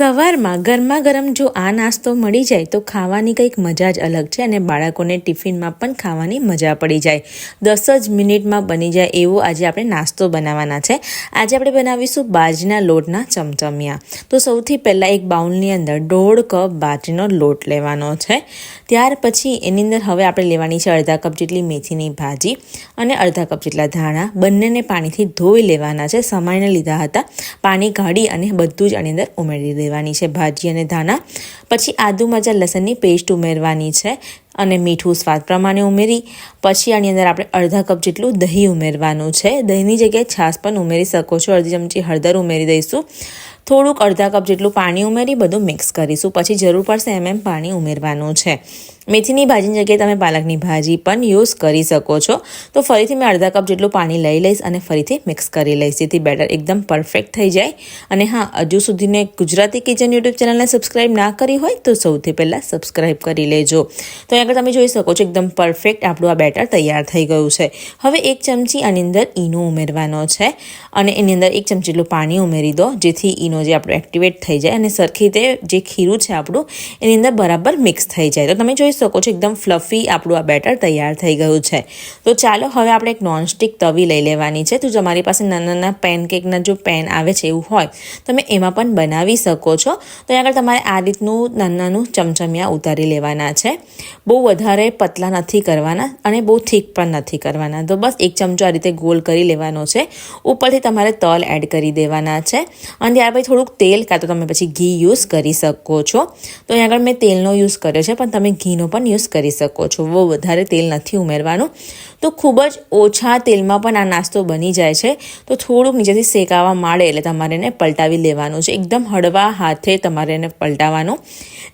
સવારમાં ગરમા ગરમ જો આ નાસ્તો મળી જાય તો ખાવાની કંઈક મજા જ અલગ છે અને બાળકોને ટિફિનમાં પણ ખાવાની મજા પડી જાય. દસ જ મિનિટમાં બની જાય એવો આજે આપણે નાસ્તો બનાવવાના છે. આજે આપણે બનાવીશું બાજના લોટના ચમચમિયા. તો સૌથી પહેલાં એક બાઉલની અંદર દોઢ કપ બાજરીનો લોટ લેવાનો છે. ત્યાર પછી એની અંદર હવે આપણે લેવાની છે અડધા કપ જેટલી મેથીની ભાજી અને અડધા કપ જેટલા ધાણા. બંનેને પાણીથી ધોઈ લેવાના છે. સમાઈને લીધા હતા. પાણી કાઢી અને બધું જ આની અંદર ઉમેરી દેવાની છે ભાજી અને ધાણા. પછી આદુ મરચાં લસણની પેસ્ટ ઉમેરવાની છે અને મીઠું સ્વાદ પ્રમાણે ઉમેરી. પછી આની અંદર આપણે અડધા કપ જેટલું દહીં ઉમેરવાનું છે. દહીંની જગ્યાએ છાશ પણ ઉમેરી શકો છો. અડધી ચમચી હળદર ઉમેરી દઈશું. થોડુંક અડધા કપ જેટલું પાણી ઉમેરી બધું મિક્સ કરીશું. પછી જરૂર પડશે એમ એમ પાણી ઉમેરવાનું છે. મેથીની ભાજીની જગ્યાએ તમે પાલકની ભાજી પણ યુઝ કરી શકો છો. તો ફરીથી મેં અડધા કપ જેટલું પાણી લઈ લઈશ અને ફરીથી મિક્સ કરી લઈશ. જેથી બેટર એકદમ પરફેક્ટ થઈ જાય. અને હા, હજુ સુધીને ગુજરાતી કિચન યુટ્યુબ ચેનલને સબસ્ક્રાઈબ ના કરી હોય તો સૌથી પહેલાં સબસ્ક્રાઈબ કરી લેજો. તો આગળ તમે જોઈ શકો છો એકદમ પરફેક્ટ આપણું આ બેટર તૈયાર થઈ ગયું છે. હવે એક ચમચી આની અંદર ઈનો ઉમેરવાનો છે. અને એની અંદર એક ચમચી જેટલું પાણી ઉમેરી દો, જેથી ઈનો જે આપણું એક્ટિવેટ થઈ જાય અને સરખી રીતે જે ખીરું છે આપણું, એની અંદર બરાબર મિક્સ થઈ જાય. તો તમે જોઈ શકો છો. એકદમ ફ્લફી આપણું આ બેટર તૈયાર થઈ ગયું છે. તો ચાલો હવે આપણે એક નોનસ્ટિક તવી લઈ લેવાની છે. તો તમારી પાસે નાના નાના પેનકેકના જો પેન આવે છે એવું હોય તમે એમાં પણ બનાવી શકો છો. તો આગળ તમારે આ રીતનું નાનું નાનું ચમચમિયા ઉતારી લેવાના છે. બહુ વધારે પતલા નથી કરવાના અને બહુ થીક પણ નથી કરવાના. તો બસ એક ચમચો આ રીતે ગોલ કરી લેવાનો છે. ઉપરથી તમારે તલ એડ કરી દેવાના છે. અને ત્યાર પછી થોડુંક તેલ કાં તો તમે પછી ઘી યુઝ કરી શકો છો. તો અહીં આગળ મેં તેલનો યુઝ કર્યો છે, પણ તમે ઘીનો પણ યુઝ કરી શકો છો. બહુ વધારે તેલ નથી ઉમેરવાનું. તો ખૂબ જ ઓછા તેલમાં પણ આ નાસ્તો બની જાય છે. તો થોડુંક નીચેથી શેકાવા માંડે એટલે તમારે એને પલટાવી લેવાનું છે. એકદમ હળવા હાથે તમારે એને પલટાવવાનું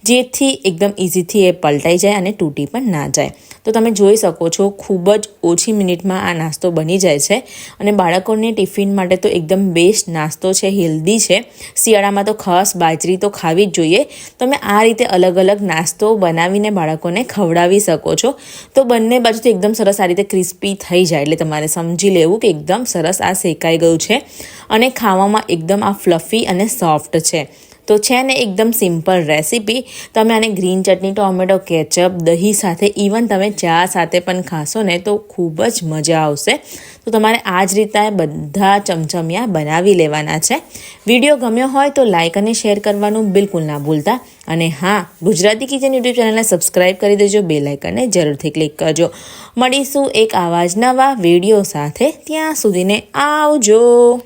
જેથી એકદમ ઇઝીથી એ પલટાઈ જાય અને તૂટી પણ ના જાય. તો તમે જોઈ શકો છો, ખૂબ જ ઓછી મિનિટમાં આ નાસ્તો બની જાય છે. અને બાળકોને ટિફિન માટે તો એકદમ બેસ્ટ નાસ્તો છે, હેલ્ધી છે. શિયાળામાં તો ખાસ બાજરી તો ખાવી જ જોઈએ. તમે આ રીતે અલગ અલગ નાસ્તો બનાવીને બાળકોને ખવડાવી શકો છો. તો બંને બાજુથી એકદમ સરસ આ રીતે ક્રિસ્પી થઈ જાય એટલે તમારે સમજી લેવું કે એકદમ સરસ આ શેકાઈ ગયું છે. અને ખાવામાં એકદમ આ ફ્લફી અને સોફ્ટ છે. તો છે ને એકદમ સિમ્પલ રેસીપી. તમે આને ગ્રીન ચટણી, ટોમેટો, કેચઅપ, દહીં સાથે ઇવન તમે ચા સાથે પણ ખાશો ને તો ખૂબ જ મજા આવશે. તો તમારે આ જ રીતે બધા ચમચમિયા બનાવી લેવાના છે. વીડિયો ગમ્યો હોય તો લાઇક અને શેર કરવાનું બિલકુલ ના ભૂલતા. અને હા, ગુજરાતી કિચન યુટ્યુબ ચેનલને સબસ્ક્રાઈબ કરી દેજો, બે લાઇકનને જરૂરથી ક્લિક કરજો. મળીશું એક આવા નવા વીડિયો સાથે. ત્યાં સુધીને આવજો.